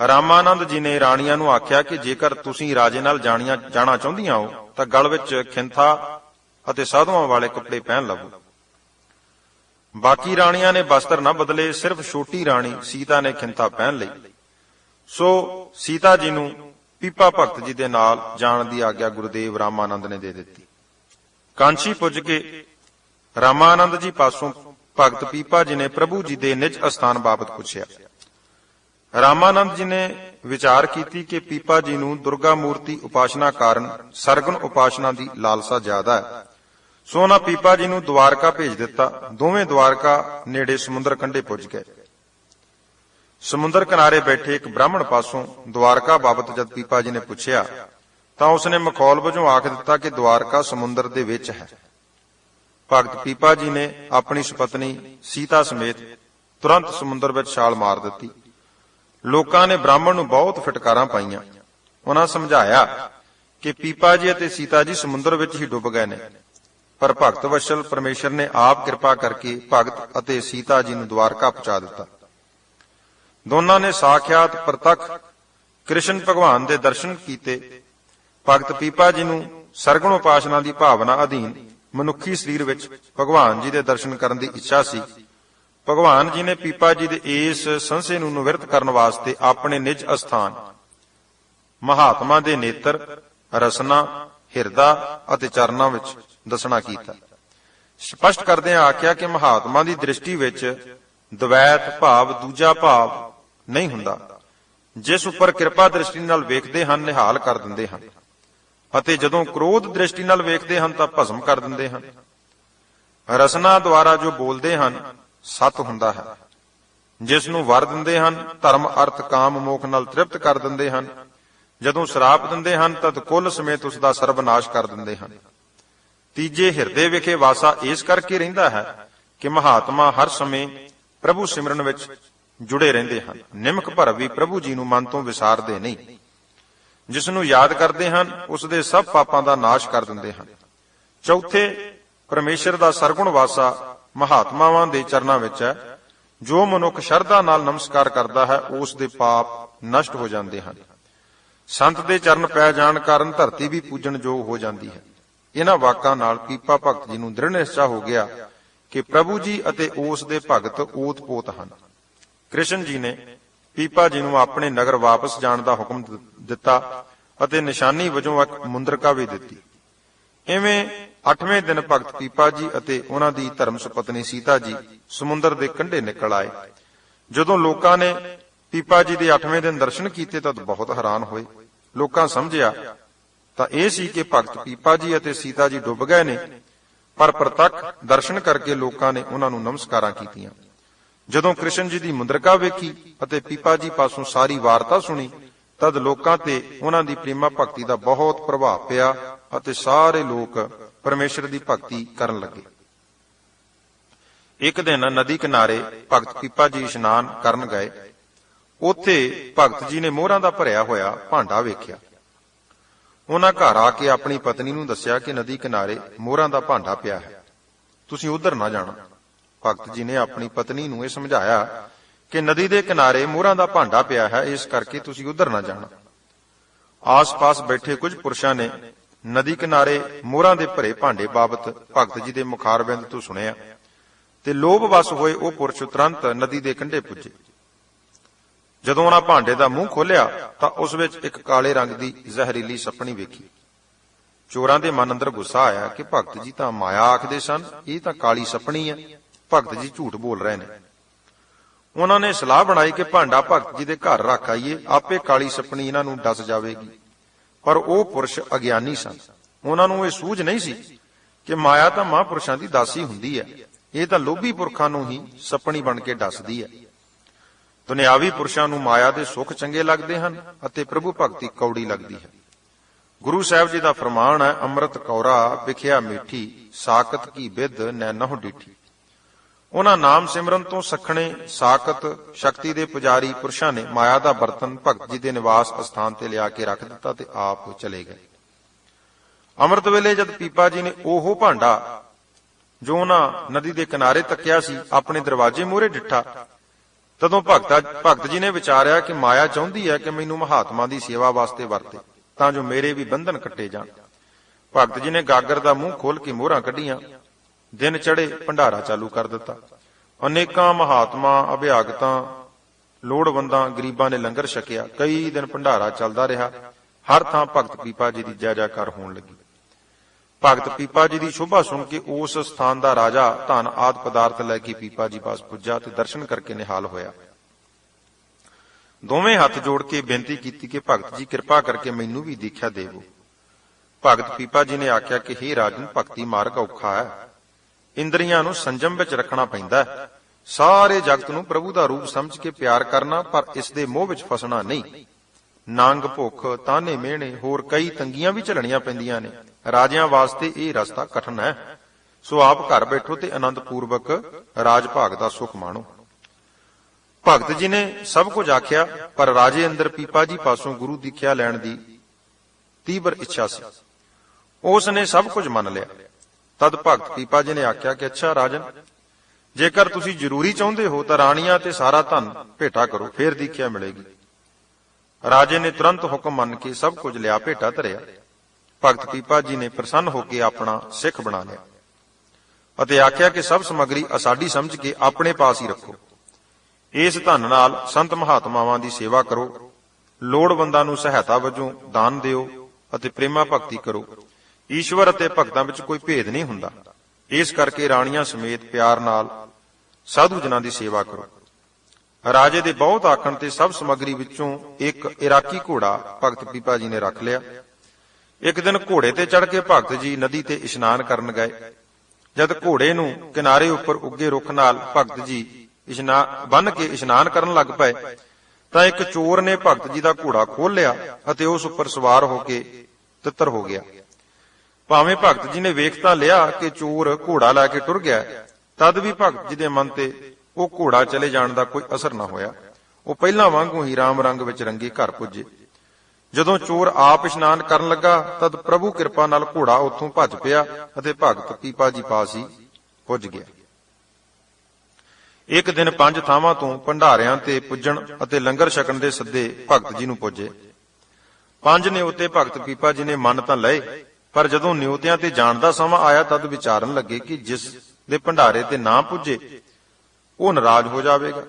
ਰਾਮਾਨੰਦ ਜੀ ਨੇ ਰਾਣੀਆਂ ਨੂੰ ਆਖਿਆ ਕਿ ਜੇਕਰ ਤੁਸੀਂ ਰਾਜੇ ਨਾਲ ਜਾਣੀਆਂ ਜਾਣਾ ਚਾਹੁੰਦੀਆਂ ਹੋ ਤਾਂ ਗਲ ਵਿੱਚ ਖਿੰਥਾ ਅਤੇ ਸਾਧੂਆਂ ਵਾਲੇ ਕੱਪੜੇ ਪਹਿਨ ਲਵੋ। ਬਾਕੀ ਰਾਣੀਆਂ ਨੇ ਬਸਤਰ ਨਾ ਬਦਲੇ, ਸਿਰਫ ਛੋਟੀ ਰਾਣੀ ਸੀਤਾ ਨੇ ਖਿੰਥਾ ਪਹਿਨ ਲਈ। ਸੋ ਸੀਤਾ ਜੀ ਨੂੰ ਪੀਪਾ ਭਗਤ ਜੀ ਦੇ ਨਾਲ ਜਾਣ ਦੀ ਆਗਿਆ ਗੁਰਦੇਵ ਰਾਮਾਨੰਦ ਨੇ ਦੇ ਦਿੱਤੀ। ਕਾਂਚੀ ਪੁੱਜ ਕੇ ਰਾਮਾਨੰਦ ਜੀ ਪਾਸੋਂ ਭਗਤ ਪੀਪਾ ਜੀ ਨੇ ਪ੍ਰਭੂ ਜੀ ਦੇ ਨਿਜ ਅਸਥਾਨ ਬਾਬਤ ਪੁੱਛਿਆ। ਰਾਮਾਨੰਦ ਜੀ ਨੇ ਵਿਚਾਰ ਕੀਤੀ ਕਿ ਪੀਪਾ ਜੀ ਨੂੰ ਦੁਰਗਾ ਮੂਰਤੀ ਉਪਾਸ਼ਨਾ ਕਾਰਨ ਸਰਗਨ ਉਪਾਸ਼ਨਾ ਦੀ ਲਾਲਸਾ ਜ਼ਿਆਦਾ ਹੈ। ਸੋ ਉਹਨਾਂ ਪੀਪਾ ਜੀ ਨੂੰ ਦਵਾਰਕਾ ਭੇਜ ਦਿੱਤਾ। ਦੋਵੇਂ ਦਵਾਰਕਾ ਨੇੜੇ ਸਮੁੰਦਰ ਕੰਢੇ ਪੁੱਜ ਗਏ। ਸਮੁੰਦਰ ਕਿਨਾਰੇ ਬੈਠੇ ਇੱਕ ਬ੍ਰਾਹਮਣ ਪਾਸੋਂ ਦਵਾਰਕਾ ਬਾਬਤ ਜਦ ਪੀਪਾ ਜੀ ਨੇ ਪੁੱਛਿਆ, ਤਾਂ ਉਸਨੇ ਮਖੌਲ ਵਜੋਂ ਆਖ ਦਿੱਤਾ ਕਿ ਦਵਾਰਕਾ ਸਮੁੰਦਰ ਦੇ ਵਿੱਚ ਹੈ। ਭਗਤ ਪੀਪਾ ਜੀ ਨੇ ਆਪਣੀ ਸੁਪਤਨੀ ਸੀਤਾ ਸਮੇਤ ਤੁਰੰਤ ਸਮੁੰਦਰ ਵਿੱਚ ਛਾਲ ਮਾਰ ਦਿੱਤੀ। ਲੋਕਾਂ ਨੇ ਬ੍ਰਾਹਮਣ ਨੂੰ ਬਹੁਤ ਫਟਕਾਰਾਂ ਪਾਈਆਂ। ਉਹਨਾਂ ਸਮਝਾਇਆ ਕਿ ਪੀਪਾ ਜੀ ਅਤੇ ਸੀਤਾ ਜੀ ਸਮੁੰਦਰ ਵਿੱਚ ਹੀ ਡੁੱਬ ਗਏ ਨੇ। ਪਰ ਭਗਤ ਵਸ਼ਲ ਪਰਮੇਸ਼ਰ ਨੇ ਆਪ ਕਿਰਪਾ ਕਰਕੇ ਭਗਤ ਅਤੇ ਸੀਤਾ ਜੀ ਨੂੰ ਦਵਾਰਕਾ ਪਹੁੰਚਾ ਦਿੱਤਾ। ਦੋਨਾਂ ਨੇ ਸਾਖਿਆਤ ਪ੍ਰਤੱਖ ਕ੍ਰਿਸ਼ਨ ਭਗਵਾਨ ਦੇ ਦਰਸ਼ਨ ਕੀਤੇ। ਭਗਤ ਪੀਪਾ ਜੀ ਨੂੰ ਸਰਗਣ ਉਪਾਸ਼ਨਾ ਦੀ ਭਾਵਨਾ ਅਧੀਨ ਮਨੁੱਖੀ ਸਰੀਰ ਵਿੱਚ ਭਗਵਾਨ ਜੀ ਦੇ ਦਰਸ਼ਨ ਕਰਨ ਦੀ ਇੱਛਾ ਸੀ। ਭਗਵਾਨ ਜੀ ਨੇ ਪੀਪਾ ਜੀ ਦੇ ਇਸ ਸੰਸੇ ਨੂੰ ਨਿਵਰਤ ਕਰਨ ਵਾਸਤੇ ਆਪਣੇ ਨਿਜ ਅਸਥਾਨ, ਮਹਾਤਮਾ ਦੇ ਨੇਤਰ, ਰਸਨਾ, ਹਿਰਦਾ ਅਤੇ ਚਰਨਾਂ ਵਿੱਚ ਦੱਸਣਾ ਕੀਤਾ। ਸਪਸ਼ਟ ਕਰਦਿਆਂ ਆਖਿਆ ਕਿ ਮਹਾਤਮਾ ਦੀ ਦ੍ਰਿਸ਼ਟੀ ਵਿੱਚ ਦਵੈਤ ਭਾਵ ਦੂਜਾ ਭਾਵ ਨਹੀਂ ਹੁੰਦਾ, ਜਿਸ ਉੱਪਰ ਕਿਰਪਾ ਦ੍ਰਿਸ਼ਟੀ ਨਾਲ ਵੇਖਦੇ ਹਨ, ਨਿਹਾਲ ਕਰ ਦਿੰਦੇ ਹਨ ਅਤੇ ਜਦੋਂ ਕ੍ਰੋਧ ਦ੍ਰਿਸ਼ਟੀ ਨਾਲ ਵੇਖਦੇ ਹਨ ਤਾਂ ਭਸਮ ਕਰ ਦਿੰਦੇ ਹਨ। ਰਸਨਾ ਦੁਆਰਾ ਜੋ ਬੋਲਦੇ ਹਨ ਸਤ ਹੁੰਦਾ ਹੈ। ਜਿਸ ਨੂੰ ਵਰ ਦਿੰਦੇ ਹਨ, ਧਰਮ, ਅਰਥ, ਕਾਮ, ਮੋਖ ਨਾਲ ਤ੍ਰਿਪਤ ਕਰ ਦਿੰਦੇ ਹਨ। ਜਦੋਂ ਸ਼ਰਾਪ ਦਿੰਦੇ ਹਨ, ਤਦ ਕੁੱਲ ਸਮੇਤ ਉਸ ਦਾ ਸਰਬਨਾਸ਼ ਕਰ ਦਿੰਦੇ ਹਨ। ਤੀਜੇ ਹਿਰਦੇ ਵਿਖੇ ਵਾਸਾ ਇਸ ਕਰਕੇ ਰਹਿੰਦਾ ਹੈ ਕਿ ਮਹਾਤਮਾ ਹਰ ਸਮੇਂ ਪ੍ਰਭੂ ਸਿਮਰਨ ਵਿੱਚ ਜੁੜੇ ਰਹਿੰਦੇ ਹਨ। ਨਿਮਕ ਭਰ ਵੀ ਪ੍ਰਭੂ ਜੀ ਨੂੰ ਮਨ ਤੋਂ ਵਿਸਾਰਦੇ ਨਹੀਂ। ਜਿਸ ਨੂੰ ਯਾਦ ਕਰਦੇ ਹਨ ਉਸ ਦੇ ਸਭ ਪਾਪਾਂ ਦਾ ਨਾਸ਼ ਕਰ ਦਿੰਦੇ ਹਨ। ਚੌਥੇ, ਪਰਮੇਸ਼ਰ ਦਾ ਸਰਗੁਣ ਵਾਸਾ ਮਹਾਤਮਾਵਾਂ ਦੇ ਚਰਨਾਂ ਵਿੱਚ ਹੈ, ਜੋ ਮਨੁੱਖ ਸ਼ਰਧਾ ਨਾਲ ਨਮਸਕਾਰ ਕਰਦਾ ਹੈ, ਉਸ ਦੇ ਪਾਪ ਨਸ਼ਟ ਹੋ ਜਾਂਦੇ ਹਨ। ਸੰਤ ਦੇ ਚਰਨ ਪੈ ਜਾਣ ਕਾਰਨ ਧਰਤੀ ਵੀ ਪੂਜਣ ਯੋਗ ਹੋ ਜਾਂਦੀ ਹੈ। ਇਹਨਾਂ ਵਾਕਾਂ ਨਾਲ ਪੀਪਾ ਭਗਤ ਜੀ ਨੂੰ ਦ੍ਰਿੜ ਨਿਸ਼ਚਾ ਹੋ ਗਿਆ ਕਿ ਪ੍ਰਭੂ ਜੀ ਅਤੇ ਉਸ ਦੇ ਭਗਤ ਓਤ-ਪੋਤ ਹਨ। ਕ੍ਰਿਸ਼ਨ ਜੀ ਨੇ ਪੀਪਾ ਜੀ ਨੂੰ ਆਪਣੇ ਨਗਰ ਵਾਪਸ ਜਾਣ ਦਾ ਹੁਕਮ ਦਿੱਤਾ ਅਤੇ ਨਿਸ਼ਾਨੀ ਵਜੋਂ ਇੱਕ ਮੁੰਦਰਕਾ ਵੀ ਦਿੱਤੀ। ਇਵੇਂ 8ਵੇਂ ਦਿਨ ਭਗਤ ਪੀਪਾ ਜੀ ਅਤੇ ਉਹਨਾਂ ਦੀ ਧਰਮ ਸੁਪਤਨੀ ਸੀਤਾ ਜੀ ਸਮੁੰਦਰ ਦੇ ਕੰਢੇ ਨਿਕਲ ਆਏ। ਜਦੋਂ ਲੋਕਾਂ ਨੇ ਪੀਪਾ ਜੀ ਦੇ 8ਵੇਂ ਦਿਨ ਦਰਸ਼ਨ ਕੀਤੇ ਤਾਂ ਬਹੁਤ ਹੈਰਾਨ ਹੋਏ। ਲੋਕਾਂ ਸਮਝਿਆ, ਤਾਂ ਇਹ ਸੀ ਕਿ ਭਗਤ ਪੀਪਾ ਜੀ ਅਤੇ ਸੀਤਾ ਜੀ ਡੁੱਬ ਗਏ ਨੇ। ਪਰ ਪ੍ਰਤੱਖ ਦਰਸ਼ਨ ਕਰਕੇ ਲੋਕਾਂ ਨੇ ਉਹਨਾਂ ਨੂੰ ਨਮਸਕਾਰਾਂ ਕੀਤੀਆਂ। ਜਦੋਂ ਕ੍ਰਿਸ਼ਨ ਜੀ ਦੀ ਮੁੰਦਰਕਾ ਵੇਖੀ ਅਤੇ ਪੀਪਾ ਜੀ ਪਾਸੋਂ ਸਾਰੀ ਵਾਰਤਾ ਸੁਣੀ, ਤਦ ਲੋਕਾਂ ਤੇ ਉਹਨਾਂ ਦੀ ਪ੍ਰੇਮਾ ਭਗਤੀ ਦਾ ਬਹੁਤ ਪ੍ਰਭਾਵ ਪਿਆ ਅਤੇ ਸਾਰੇ ਲੋਕ ਪਰਮੇਸ਼ਰ ਦੀ ਭਗਤੀ ਕਰਨ ਲੱਗੇ। ਇੱਕ ਦਿਨ ਨਦੀ ਕਿਨਾਰੇ ਭਗਤ ਪੀਪਾ ਜੀ ਇਸ਼ਨਾਨ ਕਰਨ ਗਏ। ਉੱਥੇ ਭਗਤ ਜੀ ਨੇ ਮੋਹਰਾਂ ਦਾ ਭਰਿਆ ਹੋਇਆ ਭਾਂਡਾ ਵੇਖਿਆ। ਉਹਨਾਂ ਘਰ ਆ ਕੇ ਆਪਣੀ ਪਤਨੀ ਨੂੰ ਦੱਸਿਆ ਕਿ ਨਦੀ ਕਿਨਾਰੇ ਮੋਹਰਾਂ ਦਾ ਭਾਂਡਾ ਪਿਆ ਹੈ। ਤੁਸੀਂ ਉਧਰ ਨਾ ਜਾਣਾ। ਭਗਤ ਜੀ ਨੇ ਆਪਣੀ ਪਤਨੀ ਨੂੰ ਇਹ ਸਮਝਾਇਆ ਕਿ ਨਦੀ ਦੇ ਕਿਨਾਰੇ ਮੋਹਰਾਂ ਦਾ ਭਾਂਡਾ ਪਿਆ ਹੈ, ਇਸ ਕਰਕੇ ਤੁਸੀਂ ਉਧਰ ਨਾ ਜਾਣਾ। ਆਸ-ਪਾਸ ਬੈਠੇ ਕੁਝ ਪੁਰਸ਼ਾਂ ਨੇ ਨਦੀ ਕਿਨਾਰੇ ਮੋਹਰਾਂ ਦੇ ਭਰੇ ਭਾਂਡੇ ਬਾਬਤ ਭਗਤ ਜੀ ਦੇ ਮੁਖਾਰਬਿੰਦ ਤੋਂ ਸੁਣਿਆ ਤੇ ਲੋਭ ਵਸ ਹੋਏ ਉਹ ਪੁਰਸ਼ ਤੁਰੰਤ ਨਦੀ ਦੇ ਕੰਢੇ ਪੁੱਜੇ। ਜਦੋਂ ਉਹਨਾਂ ਭਾਂਡੇ ਦਾ ਮੂੰਹ ਖੋਲਿਆ ਤਾਂ ਉਸ ਵਿੱਚ ਇੱਕ ਕਾਲੇ ਰੰਗ ਦੀ ਜ਼ਹਿਰੀਲੀ ਸੱਪਣੀ ਵੇਖੀ। ਚੋਰਾਂ ਦੇ ਮਨ ਅੰਦਰ ਗੁੱਸਾ ਆਇਆ ਕਿ ਭਗਤ ਜੀ ਤਾਂ ਮਾਇਆ ਆਖਦੇ ਸਨ, ਇਹ ਤਾਂ ਕਾਲੀ ਸੱਪਣੀ ਹੈ। ਭਗਤ ਜੀ ਝੂਠ ਬੋਲ ਰਹੇ ਨੇ। ਉਹਨਾਂ ਨੇ ਸਲਾਹ ਬਣਾਈ ਕਿ ਭਾਂਡਾ ਭਗਤ ਜੀ ਦੇ ਘਰ ਰੱਖ ਆਈਏ, ਆਪੇ ਕਾਲੀ ਸੱਪਣੀ ਇਹਨਾਂ ਨੂੰ ਡਸ ਜਾਵੇਗੀ। ਪਰ ਉਹ ਪੁਰਸ਼ ਅਗਿਆਨੀ ਸਨ। ਉਹਨਾਂ ਨੂੰ ਇਹ ਸੂਝ ਨਹੀਂ ਸੀ ਕਿ ਮਾਇਆ ਤਾਂ ਮਹਾਂਪੁਰਸ਼ਾਂ ਦੀ ਦਾਸੀ ਹੁੰਦੀ ਹੈ। ਇਹ ਤਾਂ ਲੋਭੀ ਪੁਰਖਾਂ ਨੂੰ ਹੀ ਸੱਪਣੀ ਬਣ ਕੇ ਡਸਦੀ ਹੈ। ਦੁਨਿਆਵੀ ਪੁਰਸ਼ਾਂ ਨੂੰ ਮਾਇਆ ਦੇ ਸੁੱਖ ਚੰਗੇ ਲੱਗਦੇ ਹਨ ਅਤੇ ਪ੍ਰਭੂ ਭਗਤੀ ਕੌੜੀ ਲੱਗਦੀ ਹੈ। ਗੁਰੂ ਸਾਹਿਬ ਜੀ ਦਾ ਫਰਮਾਨ ਹੈ, ਅੰਮ੍ਰਿਤ ਕੌਰਾ ਵਿਖਿਆ ਮੀਠੀ, ਸਾਖਤ ਕੀ ਵਿਦ ਨੈਨਹੁ ਡੀਠੀ। ਉਹਨਾਂ ਨਾਮ ਸਿਮਰਨ ਤੋਂ ਸਖਣੇ, ਸਾਖਤ, ਸ਼ਕਤੀ ਦੇ ਪੁਜਾਰੀ ਪੁਰਸ਼ਾਂ ਨੇ ਮਾਇਆ ਦਾ ਬਰਤਨ ਭਗਤ ਜੀ ਦੇ ਨਿਵਾਸ ਅਸਥਾਨ ਤੇ ਲਿਆ ਕੇ ਰੱਖ ਦਿੱਤਾ ਤੇ ਆਪ ਚਲੇ ਗਏ। ਅੰਮ੍ਰਿਤ ਵੇਲੇ ਜਦ ਪੀਪਾ ਜੀ ਨੇ ਉਹ ਭਾਂਡਾ ਜੋ ਉਹਨਾਂ ਨਦੀ ਦੇ ਕਿਨਾਰੇ ਤੱਕਿਆ ਸੀ, ਆਪਣੇ ਦਰਵਾਜ਼ੇ ਮੂਹਰੇ ਡਿੱਠਾ, ਤਦੋਂ ਭਗਤਾ ਭਗਤ ਜੀ ਨੇ ਵਿਚਾਰਿਆ ਕਿ ਮਾਇਆ ਚਾਹੁੰਦੀ ਹੈ ਕਿ ਮੈਨੂੰ ਮਹਾਤਮਾ ਦੀ ਸੇਵਾ ਵਾਸਤੇ ਵਰਤੇ, ਤਾਂ ਜੋ ਮੇਰੇ ਵੀ ਬੰਧਨ ਕੱਟੇ ਜਾਣ। ਭਗਤ ਜੀ ਨੇ ਗਾਗਰ ਦਾ ਮੂੰਹ ਖੋਲ ਕੇ ਮੋਹਰਾਂ ਕੱਢੀਆਂ ਦਿਨ ਚੜੇ ਭੰਡਾਰਾ ਚਾਲੂ ਕਰ ਦਿੱਤਾ। ਅਨੇਕਾਂ ਮਹਾਤਮਾ, ਅਭਿਆਗਤਾਂ, ਲੋੜਵੰਦਾਂ, ਗਰੀਬਾਂ ਨੇ ਲੰਗਰ ਛਕਿਆ। ਕਈ ਦਿਨ ਭੰਡਾਰਾ ਚੱਲਦਾ ਰਿਹਾ। ਹਰ ਥਾਂ ਭਗਤ ਪੀਪਾ ਜੀ ਦੀ ਜੈ ਜੈਕਾਰ ਹੋਣ ਲੱਗੀ। ਭਗਤ ਪੀਪਾ ਜੀ ਦੀ ਸ਼ੋਭਾ ਸੁਣ ਕੇ ਉਸ ਸਥਾਨ ਦਾ ਰਾਜਾ ਧਨ ਆਦ ਪਦਾਰਥ ਲੈ ਕੇ ਪੀਪਾ ਜੀ ਪਾਸ ਪੁੱਜਾ ਤੇ ਦਰਸ਼ਨ ਕਰਕੇ ਨਿਹਾਲ ਹੋਇਆ। ਦੋਵੇਂ ਹੱਥ ਜੋੜ ਕੇ ਬੇਨਤੀ ਕੀਤੀ ਕਿ ਭਗਤ ਜੀ ਕਿਰਪਾ ਕਰਕੇ ਮੈਨੂੰ ਵੀ ਦੀਖਿਆ ਦੇਵੋ। ਭਗਤ ਪੀਪਾ ਜੀ ਨੇ ਆਖਿਆ ਕਿ ਹੇ ਰਾਜਨ, ਭਗਤੀ ਮਾਰਗ ਔਖਾ ਹੈ। ਇੰਦਰੀਆਂ ਨੂੰ ਸੰਜਮ ਵਿੱਚ ਰੱਖਣਾ ਪੈਂਦਾ ਹੈ। ਸਾਰੇ ਜਗਤ ਨੂੰ ਪ੍ਰਭੂ ਦਾ ਰੂਪ ਸਮਝ ਕੇ ਪਿਆਰ ਕਰਨਾ, ਪਰ ਇਸ ਦੇ ਮੋਹ ਵਿੱਚ ਫਸਣਾ ਨਹੀਂ। ਨੰਗ ਭੁੱਖ, ਤਾਨੇ ਮਿਹਣੇ, ਹੋਰ ਕਈ ਤੰਗੀਆਂ ਵੀ ਝੱਲਣੀਆਂ ਪੈਂਦੀਆਂ ਨੇ। ਰਾਜਿਆਂ ਵਾਸਤੇ ਇਹ ਰਸਤਾ ਕਠਨ ਹੈ। ਸੋ ਆਪ ਘਰ ਬੈਠੋ ਤੇ ਆਨੰਦ ਪੂਰਵਕ ਰਾਜ ਭਾਗ ਦਾ ਸੁਖ ਮਾਣੋ। ਭਗਤ ਜੀ ਨੇ ਸਭ ਕੁਝ ਆਖਿਆ, ਪਰ ਰਾਜੇ ਅੰਦਰ ਪੀਪਾ ਜੀ ਪਾਸੋਂ ਗੁਰੂ ਦੀ ਖਿਆ ਲੈਣ ਦੀ ਤੀਬਰ ਇੱਛਾ ਸੀ। ਉਸ ਨੇ ਸਭ ਕੁਝ ਮੰਨ ਲਿਆ। ਤਦ ਭਗਤ ਪੀਪਾ ਜੀ ਨੇ ਆਖਿਆ ਕਿ ਅੱਛਾ ਰਾਜਨ, ਜੇਕਰ ਤੁਸੀਂ ਜ਼ਰੂਰੀ ਚਾਹੁੰਦੇ ਹੋ ਤਾਂ ਰਾਣੀਆਂ ਤੇ ਸਾਰਾ ਧਨ ਭੇਟਾ ਕਰੋ, ਫੇਰ ਦੀਖਿਆ ਮਿਲੇਗੀ। ਰਾਜੇ ਨੇ ਤੁਰੰਤ ਹੁਕਮ ਮੰਨ ਕੇ ਸਭ ਕੁਝ ਲਿਆ, ਭੇਟਾ ਧਰਿਆ। ਭਗਤ ਪੀਪਾ ਜੀ ਨੇ ਪ੍ਰਸੰਨ ਹੋ ਕੇ ਆਪਣਾ ਸਿੱਖ ਬਣਾ ਲਿਆ ਅਤੇ ਆਖਿਆ ਕਿ ਸਭ ਸਮੱਗਰੀ ਅਸਾਡੀ ਸਮਝ ਕੇ ਆਪਣੇ ਪਾਸ ਹੀ ਰੱਖੋ। ਇਸ ਧਨ ਨਾਲ ਸੰਤ ਮਹਾਤਮਾਵਾਂ ਦੀ ਸੇਵਾ ਕਰੋ, ਲੋੜਵੰਦਾਂ ਨੂੰ ਸਹਾਇਤਾ ਵਜੋਂ ਦਾਨ ਦਿਓ ਅਤੇ ਪ੍ਰੇਮਾ ਭਗਤੀ ਕਰੋ। ਈਸ਼ਵਰ ਅਤੇ ਭਗਤਾਂ ਵਿੱਚ ਕੋਈ ਭੇਦ ਨਹੀਂ ਹੁੰਦਾ। ਇਸ ਕਰਕੇ ਰਾਣੀਆਂ ਸਮੇਤ ਪਿਆਰ ਨਾਲ ਸਾਧੂ ਜਨਾਂ ਦੀ ਸੇਵਾ ਕਰੋ। ਰਾਜੇ ਦੇ ਬਹੁਤ ਆਖਣ ਤੇ ਸਭ ਸਮੱਗਰੀ ਵਿੱਚੋਂ ਇੱਕ ਇਰਾਕੀ ਘੋੜਾ ਭਗਤ ਪੀਪਾ ਜੀ ਨੇ ਰੱਖ ਲਿਆ। ਇੱਕ ਦਿਨ ਘੋੜੇ ਤੇ ਚੜ ਕੇ ਭਗਤ ਜੀ ਨਦੀ ਤੇ ਇਸ਼ਨਾਨ ਕਰਨ ਗਏ। ਜਦ ਘੋੜੇ ਨੂੰ ਕਿਨਾਰੇ ਉੱਪਰ ਉੱਗੇ ਰੁੱਖ ਨਾਲ ਭਗਤ ਜੀ ਇਸ਼ਨਾਨ ਬੰਨ ਕੇ ਇਸ਼ਨਾਨ ਕਰਨ ਲੱਗ ਪਏ, ਤਾਂ ਇੱਕ ਚੋਰ ਨੇ ਭਗਤ ਜੀ ਦਾ ਘੋੜਾ ਖੋਲ ਲਿਆ ਅਤੇ ਉਸ ਉੱਪਰ ਸਵਾਰ ਹੋ ਕੇ ਤਿੱਤਰ ਹੋ ਗਿਆ। ਭਾਵੇਂ ਭਗਤ ਜੀ ਨੇ ਵੇਖ ਤਾਂ ਲਿਆ ਕਿ ਚੋਰ ਘੋੜਾ ਲੈ ਕੇ ਟੁਰ ਗਿਆ, ਤਦ ਵੀ ਭਗਤ ਜੀ ਦੇ ਮਨ ਤੇ ਉਹ ਘੋੜਾ ਚਲੇ ਜਾਣ ਦਾ ਕੋਈ ਅਸਰ ਨਾ ਹੋਇਆ। ਉਹ ਪਹਿਲਾਂ ਵਾਂਗੂ ਹੀ ਰਾਮ ਰੰਗ ਵਿੱਚ ਰੰਗੇ ਘਰ ਪੁੱਜੇ। ਜਦੋਂ ਚੋਰ ਆਪ ਇਸ਼ਨਾਨ ਕਰਨ ਲੱਗਾ, ਤਦ ਪ੍ਰਭੂ ਕਿਰਪਾ ਨਾਲ ਘੋੜਾ ਉੱਥੋਂ ਭੱਜ ਪਿਆ ਅਤੇ ਭਗਤ ਪੀਪਾ ਜੀ ਪਾਸ ਹੀ ਪੁੱਜ ਗਿਆ। ਇੱਕ ਦਿਨ ਪੰਜ ਥਾਵਾਂ ਤੋਂ ਭੰਡਾਰਿਆਂ ਤੇ ਪੁੱਜਣ ਅਤੇ ਲੰਗਰ ਛਕਣ ਦੇ ਸੱਦੇ ਭਗਤ ਜੀ ਨੂੰ ਪੁੱਜੇ। ਪੰਜ ਨੇ ਨਿਉਤੇ ਭਗਤ ਪੀਪਾ ਜੀ ਨੇ ਮੰਨ ਤਾਂ ਲਏ ਪਰ ਜਦੋਂ ਨਿਉਤਿਆਂ ਤੇ ਜਾਣ ਦਾ ਸਮਾਂ ਆਇਆ, ਤਦ ਵਿਚਾਰਨ ਲੱਗੇ ਕਿ ਜਿਸ ਦੇ ਭੰਡਾਰੇ ਤੇ ਨਾ ਪੁੱਜੇ, ਉਹ ਨਾਰਾਜ਼ ਹੋ ਜਾਵੇਗਾ।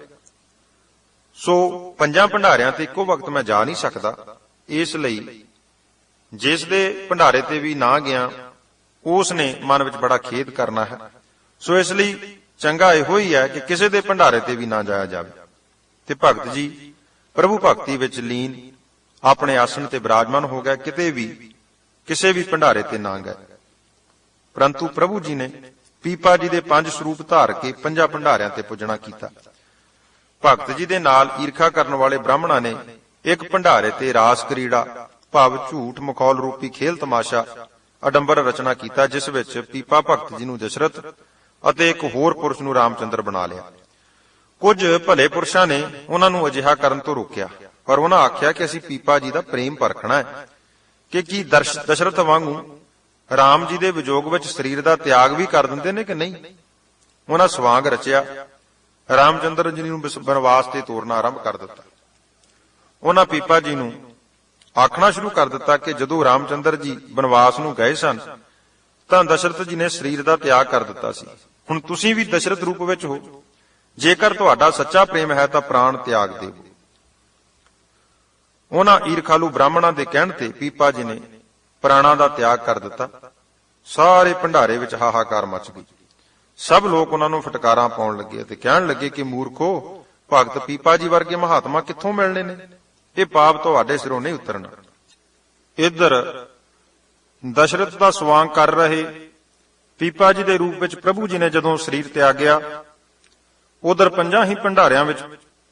ਸੋ ਪੰਜਾਂ ਭੰਡਾਰਿਆਂ ਤੇ ਇੱਕੋ ਵਕਤ ਮੈਂ ਜਾ ਨਹੀਂ ਸਕਦਾ। ਇਸ ਲਈ ਜਿਸ ਦੇ ਭੰਡਾਰੇ ਤੇ ਵੀ ਨਾ ਗਿਆ, ਉਸ ਨੇ ਮਨ ਵਿੱਚ ਬੜਾ ਖੇਦ ਕਰਨਾ ਹੈ। ਸੋ ਇਸ ਲਈ ਚੰਗਾ ਇਹੋ ਹੀ ਹੈ ਕਿ ਕਿਸੇ ਦੇ ਭੰਡਾਰੇ ਤੇ ਵੀ ਨਾ ਜਾਇਆ ਜਾਵੇ। ਤੇ ਭਗਤ ਜੀ, ਪ੍ਰਭੂ ਭਗਤੀ ਵਿੱਚ ਲੀਨ, ਆਪਣੇ ਆਸਣ ਤੇ ਬਿਰਾਜਮਾਨ ਹੋ ਗਿਆ, ਕਿਤੇ ਵੀ ਕਿਸੇ ਵੀ ਭੰਡਾਰੇ ਤੇ ਨਾ ਗਏ। ਪਰੰਤੂ ਪ੍ਰਭੂ ਜੀ ਨੇ ਪੀਪਾ ਜੀ ਦੇ ਪੰਜ ਸਰੂਪ ਧਾਰ ਕੇ ਪੰਜਾਂ ਭੰਡਾਰਿਆਂ ਤੇ ਪੁੱਜਣਾ ਕੀਤਾ। ਭਗਤ ਜੀ ਦੇ ਨਾਲ ਈਰਖਾ ਕਰਨ ਵਾਲੇ ਬ੍ਰਾਹਮਣਾਂ ਨੇ ਇੱਕ ਭੰਡਾਰੇ ਤੇ ਰਾਸ ਕਰੀੜਾ, ਭਾਵ ਝੂਠ ਮਖੌਲ ਰੂਪੀ ਖੇਲ ਤਮਾਸ਼ਾ, ਅਡੰਬਰ ਰਚਨਾ ਕੀਤਾ, ਜਿਸ ਵਿੱਚ ਪੀਪਾ ਭਗਤ ਜੀ ਨੂੰ ਦਸ਼ਰਥ ਅਤੇ ਇੱਕ ਹੋਰ ਪੁਰਸ਼ ਨੂੰ ਰਾਮਚੰਦਰ ਬਣਾ ਲਿਆ। ਕੁਝ ਭਲੇ ਪੁਰਸ਼ਾਂ ਨੇ ਉਹਨਾਂ ਨੂੰ ਅਜਿਹਾ ਕਰਨ ਤੋਂ ਰੋਕਿਆ, ਪਰ ਉਹਨਾਂ ਆਖਿਆ ਕਿ ਅਸੀਂ ਪੀਪਾ ਜੀ ਦਾ ਪ੍ਰੇਮ ਪਰਖਣਾ ਹੈ। ਕਿ ਕੀ ਦਰਸ਼, ਦਸ਼ਰਥ ਵਾਂਗੂ ਰਾਮ ਜੀ ਦੇ ਵਿਜੋਗ ਵਿੱਚ ਸਰੀਰ ਦਾ ਤਿਆਗ ਵੀ ਕਰ ਦਿੰਦੇ ਨੇ ਕਿ ਨਹੀਂ? ਉਹਨਾਂ ਸਵਾਂਗ ਰਚਿਆ, ਰਾਮਚੰਦਰ ਜੀ ਨੂੰ ਬਿਸ- ਬਨਵਾਸ ਤੇ ਤੋਰਨਾ ਆਰੰਭ ਕਰ ਦਿੱਤਾ। ਉਹਨਾਂ ਪੀਪਾ ਜੀ ਨੂੰ ਆਖਣਾ ਸ਼ੁਰੂ ਕਰ ਦਿੱਤਾ ਕਿ ਜਦੋਂ ਰਾਮਚੰਦਰ ਜੀ ਬਨਵਾਸ ਨੂੰ ਗਏ ਸਨ, ਤਾਂ ਦਸ਼ਰਥ ਜੀ ਨੇ ਸਰੀਰ ਦਾ ਤਿਆਗ ਕਰ ਦਿੱਤਾ ਸੀ। ਹੁਣ ਤੁਸੀਂ ਵੀ ਦਸ਼ਰਥ ਰੂਪ ਵਿੱਚ ਹੋ। ਜੇਕਰ ਤੁਹਾਡਾ ਸੱਚਾ ਪ੍ਰੇਮ ਹੈ ਤਾਂ ਪ੍ਰਾਣ ਤਿਆਗ ਦਿਓ। ਉਹਨਾਂ ਈਰਖਾਲੂ ਬ੍ਰਾਹਮਣਾਂ ਦੇ ਕਹਿਣ ਤੇ ਪੀਪਾ ਜੀ ਨੇ ਪ੍ਰਾਣਾਂ ਦਾ ਤਿਆਗ ਕਰ ਦਿੱਤਾ। ਸਾਰੇ ਭੰਡਾਰੇ ਵਿੱਚ ਹਾਹਾਕਾਰ ਮਚ ਗਈ। ਸਭ ਲੋਕ ਉਹਨਾਂ ਨੂੰ ਫਟਕਾਰਾਂ ਪਾਉਣ ਲੱਗੇ ਤੇ ਕਹਿਣ ਲੱਗੇ ਕਿ ਮੂਰਖੋ, ਭਗਤ ਪੀਪਾ ਜੀ ਵਰਗੇ ਮਹਾਤਮਾ ਕਿੱਥੋਂ ਮਿਲਣੇ ਨੇ? ਇਹ ਪਾਪ ਤੁਹਾਡੇ ਸਿਰੋਂ ਨਹੀਂ ਉਤਰਨਾ। ਇੱਧਰ ਦਸ਼ਰਥ ਦਾ ਸਵਾਂਗ ਕਰ ਰਹੇ ਪੀਪਾ ਜੀ ਦੇ ਰੂਪ ਵਿੱਚ ਪ੍ਰਭੂ ਜੀ ਨੇ ਜਦੋਂ ਸਰੀਰ ਤੇ ਤਿਆਗਿਆ ਉਧਰ ਪੰਜਾਂ ਹੀ ਭੰਡਾਰਿਆਂ ਵਿੱਚ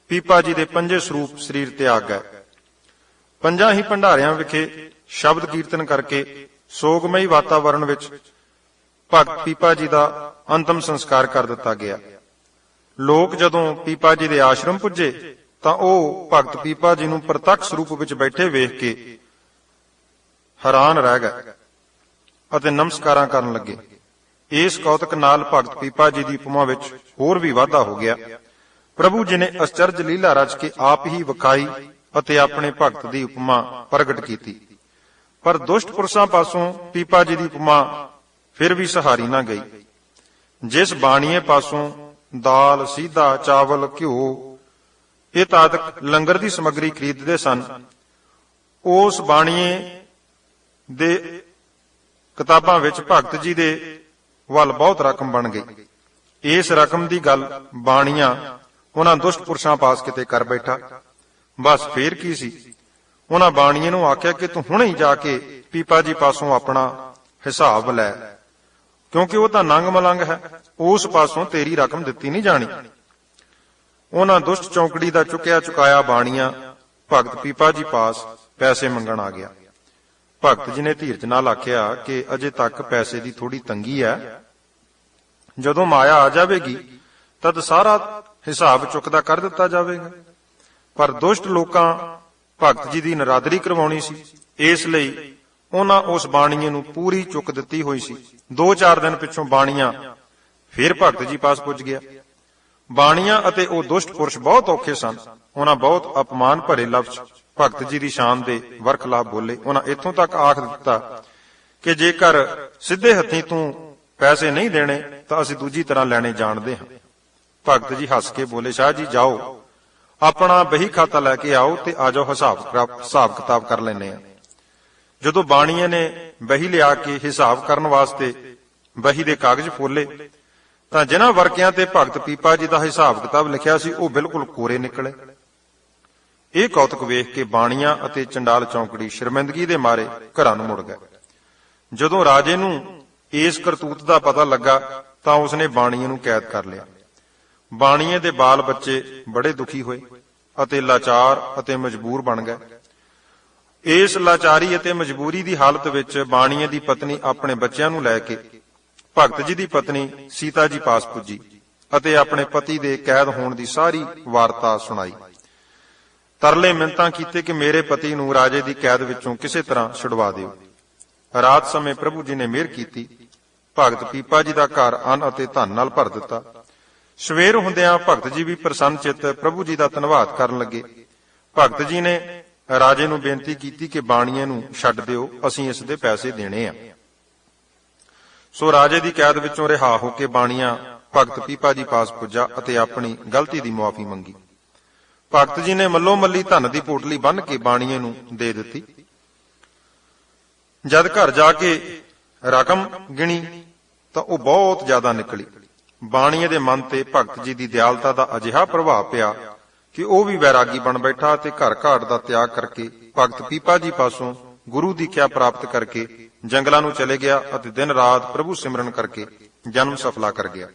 ਪੀਪਾ ਜੀ ਦੇ ਪੰਜੇ ਸਰੂਪ ਸਰੀਰ ਤਿਆਗ ਗਏ। ਪੰਜਾਂ ਹੀ ਭੰਡਾਰਿਆਂ ਵਿਖੇ ਸ਼ਬਦ ਕੀਰਤਨ ਕਰਕੇ ਸੋਗਮਈ ਵਾਤਾਵਰਣ ਵਿੱਚ ਭਗਤ ਪੀਪਾ ਜੀ ਦਾ ਅੰਤਮ ਸੰਸਕਾਰ ਕਰ ਦਿੱਤਾ ਗਿਆ। ਲੋਕ ਜਦੋਂ ਪੀਪਾ ਜੀ ਦੇ ਆਸ਼ਰਮ ਪੁੱਜੇ, ਤਾਂ ਉਹ ਭਗਤ ਪੀਪਾ ਜੀ ਨੂੰ ਪ੍ਰਤੱਖ ਸਰੂਪ ਵਿੱਚ ਬੈਠੇ ਵੇਖ ਕੇ ਹੈਰਾਨ ਰਹਿ ਗਏ ਅਤੇ ਨਮਸਕਾਰਾਂ ਕਰਨ ਲੱਗੇ। ਇਸ ਕੌਤਕ ਨਾਲ ਭਗਤ ਪੀਪਾ ਜੀ ਦੀ ਉਪਮਾ ਵਿੱਚ ਹੋਰ ਵੀ ਵਾਧਾ ਹੋ ਗਿਆ। ਪ੍ਰਭੂ ਜੀ ਨੇ ਅਚਰਜ ਲੀਲਾ ਰਚ ਕੇ ਆਪ ਹੀ ਵਿਖਾਈ ਅਤੇ ਆਪਣੇ ਭਗਤ ਦੀ ਉਪਮਾ ਪ੍ਰਗਟ ਕੀਤੀ। ਪਰ ਦੁਸ਼ਟ ਪੁਰਸ਼ਾਂ ਪਾਸੋਂ ਪੀਪਾ ਜੀ ਦੀ ਉਪਮਾ ਫਿਰ ਵੀ ਸਹਾਰੀ ਨਾ ਗਈ। ਜਿਸ ਬਾਣੀਏ ਪਾਸੋਂ ਦਾਲ, ਸੀਧਾ, ਚਾਵਲ, ਘਿਓ, ਇਹ ਤਾਦਕ ਲੰਗਰ ਦੀ ਸਮੱਗਰੀ ਖਰੀਦਦੇ ਸਨ, ਉਸ ਬਾਣੀਏ ਦੇ ਕਿਤਾਬਾਂ ਵਿੱਚ ਭਗਤ ਜੀ ਦੇ ਵੱਲ ਬਹੁਤ ਰਕਮ ਬਣ ਗਈ। ਇਸ ਰਕਮ ਦੀ ਗੱਲ ਬਾਣੀਆਂ ਉਹਨਾਂ ਦੁਸ਼ਟ ਪੁਰਸ਼ਾਂ ਪਾਸ ਕਿਤੇ ਕਰ ਬੈਠਾ। ਬਸ ਫੇਰ ਕੀ ਸੀ? ਉਹਨਾਂ ਬਾਣੀਏ ਨੂੰ ਆਖਿਆ ਕਿ ਤੂੰ ਹੁਣੇ ਹੀ ਜਾ ਕੇ ਪੀਪਾ ਜੀ ਪਾਸੋਂ ਆਪਣਾ ਹਿਸਾਬ ਲੈ। ਕਿਉਂਕਿ ਉਹ ਤਾਂ ਨੰਗ ਮਲੰਗ ਹੈ, ਉਸ ਪਾਸੋਂ ਤੇਰੀ ਰਕਮ ਦਿੱਤੀ ਨਹੀਂ ਜਾਣੀ। ਉਹਨਾਂ ਦੁਸ਼ਟ ਚੌਂਕੜੀ ਦਾ ਚੁੱਕਿਆ ਚੁਕਾਇਆ ਬਾਣੀਆਂ ਭਗਤ ਪੀਪਾ ਜੀ ਪਾਸ ਪੈਸੇ ਮੰਗਣ ਆ ਗਿਆ। ਭਗਤ ਜੀ ਨੇ ਧੀਰਜ ਨਾਲ ਆਖਿਆ ਕਿ ਅਜੇ ਤੱਕ ਪੈਸੇ ਦੀ ਥੋੜੀ ਤੰਗੀ ਹੈ। ਜਦੋਂ ਮਾਇਆ ਆ ਜਾਵੇਗੀ, ਤਦ ਸਾਰਾ ਹਿਸਾਬ ਚੁੱਕਦਾ ਕਰ ਦਿੱਤਾ ਜਾਵੇਗਾ। ਪਰ ਦੁਸ਼ਟ ਲੋਕਾਂ ਭਗਤ ਜੀ ਦੀ ਨਰਾਦਰੀ ਕਰਵਾਉਣੀ ਸੀ। ਇਸ ਲਈ ਉਹਨਾਂ ਉਸ ਬਾਣੀ ਨੂੰ ਪੂਰੀ ਚੁੱਕ ਦਿੱਤੀ ਹੋਈ ਸੀ। 2-4 ਦਿਨ ਪਿੱਛੋਂ ਬਾਣੀਆਂ ਫਿਰ ਭਗਤ ਜੀ ਪਾਸ ਪੁੱਜ ਗਿਆ। ਬਾਣੀਆਂ ਅਤੇ ਉਹ ਦੁਸ਼ਟ ਪੁਰਸ਼ ਬਹੁਤ ਔਖੇ ਸਨ। ਉਹਨਾਂ ਬਹੁਤ ਅਪਮਾਨ ਭਰੇ ਲਫ਼ਜ਼ ਭਗਤ ਜੀ ਦੀ ਸ਼ਾਨ ਦੇ ਵਰਖਲਾਫ ਬੋਲੇ। ਉਹਨਾਂ ਇੱਥੋਂ ਤੱਕ ਆਖ ਦਿੱਤਾ ਕਿ ਜੇਕਰ ਸਿੱਧੇ ਹੱਥੀਂ ਤੂੰ ਪੈਸੇ ਨਹੀਂ ਦੇਣੇ, ਤਾਂ ਅਸੀਂ ਦੂਜੀ ਤਰ੍ਹਾਂ ਲੈਣੇ ਜਾਣਦੇ ਹਾਂ। ਭਗਤ ਜੀ ਹੱਸ ਕੇ ਬੋਲੇ, ਸ਼ਾਹ ਜੀ, ਜਾਓ। ਆਪਣਾ ਬਹੀ ਖਾਤਾ ਲੈ ਕੇ ਆਓ ਤੇ ਆ ਜਾਓ ਹਿਸਾਬ ਹਿਸਾਬ ਕਿਤਾਬ ਕਰ ਲੈਨੇ ਆ। ਜਦੋਂ ਬਾਣੀਏ ਨੇ ਬਹੀ ਲਿਆ ਕੇ ਹਿਸਾਬ ਕਰਨ ਵਾਸਤੇ ਬਹੀ ਦੇ ਕਾਗਜ਼ ਫੋਲੇ ਤਾਂ ਜਿਨ੍ਹਾਂ ਵਰਕਿਆਂ ਤੇ ਭਗਤ ਪੀਪਾ ਜੀ ਦਾ ਹਿਸਾਬ ਕਿਤਾਬ ਲਿਖਿਆ ਸੀ, ਉਹ ਬਿਲਕੁਲ ਕੋਰੇ ਨਿਕਲੇ। ਇਹ ਕੌਤਕ ਵੇਖ ਕੇ ਬਾਣੀਆਂ ਅਤੇ ਚੰਡਾਲ ਚੌਂਕੜੀ ਸ਼ਰਮਿੰਦਗੀ ਦੇ ਮਾਰੇ ਘਰਾਂ ਨੂੰ ਮੁੜ ਗਏ। ਜਦੋਂ ਰਾਜੇ ਨੂੰ ਇਸ ਕਰਤੂਤ ਦਾ ਪਤਾ ਲੱਗਾ, ਤਾਂ ਉਸਨੇ ਬਾਣੀਏ ਨੂੰ ਕੈਦ ਕਰ ਲਿਆ। ਬਾਣੀਏ ਦੇ ਬਾਲ ਬੱਚੇ ਬੜੇ ਦੁਖੀ ਹੋਏ ਅਤੇ ਲਾਚਾਰ ਅਤੇ ਮਜਬੂਰ ਬਣ ਗਏ। ਇਸ ਲਾਚਾਰੀ ਅਤੇ ਮਜਬੂਰੀ ਦੀ ਹਾਲਤ ਵਿੱਚ ਬਾਣੀਏ ਦੀ ਪਤਨੀ ਆਪਣੇ ਬੱਚਿਆਂ ਨੂੰ ਲੈ ਕੇ ਭਗਤ ਜੀ ਦੀ ਪਤਨੀ ਸੀਤਾ ਜੀ ਪਾਸ ਪੁੱਜੀ ਅਤੇ ਆਪਣੇ ਪਤੀ ਦੇ ਕੈਦ ਹੋਣ ਦੀ ਸਾਰੀ ਵਾਰਤਾ ਸੁਣਾਈ। ਤਰਲੇ ਮਿੰਤਾਂ ਕੀਤੇ ਕਿ ਮੇਰੇ ਪਤੀ ਨੂੰ ਰਾਜੇ ਦੀ ਕੈਦ ਵਿੱਚੋਂ ਕਿਸੇ ਤਰ੍ਹਾਂ ਛੁਡਵਾ ਦਿਓ। ਰਾਤ ਸਮੇਂ ਪ੍ਰਭੂ ਜੀ ਨੇ ਮਿਹਰ ਕੀਤੀ। ਭਗਤ ਪੀਪਾ ਜੀ ਦਾ ਘਰ ਅੰਨ ਅਤੇ ਧਨ ਨਾਲ ਭਰ ਦਿੱਤਾ। ਸਵੇਰ ਹੁੰਦਿਆਂ ਭਗਤ ਜੀ ਵੀ ਪ੍ਰਸੰਨ ਚਿੱਤ ਪ੍ਰਭੂ ਜੀ ਦਾ ਧੰਨਵਾਦ ਕਰਨ ਲੱਗੇ। ਭਗਤ ਜੀ ਨੇ ਰਾਜੇ ਨੂੰ ਬੇਨਤੀ ਕੀਤੀ ਕਿ ਬਾਣੀਏ ਨੂੰ ਛੱਡ ਦਿਓ, ਅਸੀਂ ਇਸ ਦੇ ਪੈਸੇ ਦੇਣੇ ਆ। ਸੋ ਰਾਜੇ ਦੀ ਕੈਦ ਵਿੱਚੋਂ ਰਿਹਾ ਹੋ ਕੇ ਬਾਣੀਆਂ ਭਗਤ ਪੀਪਾ ਜੀ ਪਾਸ ਪੁੱਜਾ ਅਤੇ ਆਪਣੀ ਗਲਤੀ ਦੀ ਮੁਆਫੀ ਮੰਗੀ। ਭਗਤ ਜੀ ਨੇ ਮੱਲੋ ਮੱਲੀ ਧਨ ਦੀ ਪੋਟਲੀ ਬੰਨ ਕੇ ਬਾਣੀਏ ਨੂੰ ਦੇ ਦਿੱਤੀ। ਜਦ ਘਰ ਜਾ ਕੇ ਰਕਮ ਗਿਣੀ ਤਾਂ ਉਹ ਬਹੁਤ ਜ਼ਿਆਦਾ ਨਿਕਲੀ। ਬਾਣੀ ਦੇ ਮਨ ਤੇ ਭਗਤ ਜੀ ਦੀ ਦਿਆਲਤਾ ਦਾ ਅਜਿਹਾ ਪ੍ਰਭਾਵ ਪਿਆ ਕਿ ਉਹ ਵੀ ਵੈਰਾਗੀ ਬਣ ਬੈਠਾ ਤੇ ਘਰ ਘਾਟ ਦਾ ਤਿਆਗ ਕਰਕੇ ਭਗਤ ਪੀਪਾ ਜੀ ਪਾਸੋਂ ਗੁਰੂ ਦੀ ਕਿਆ ਪ੍ਰਾਪਤ ਕਰਕੇ ਜੰਗਲਾਂ ਨੂੰ ਚਲੇ ਗਿਆ ਅਤੇ ਦਿਨ ਰਾਤ ਪ੍ਰਭੂ ਸਿਮਰਨ ਕਰਕੇ ਜਨਮ ਸਫਲਾ ਕਰ ਗਿਆ।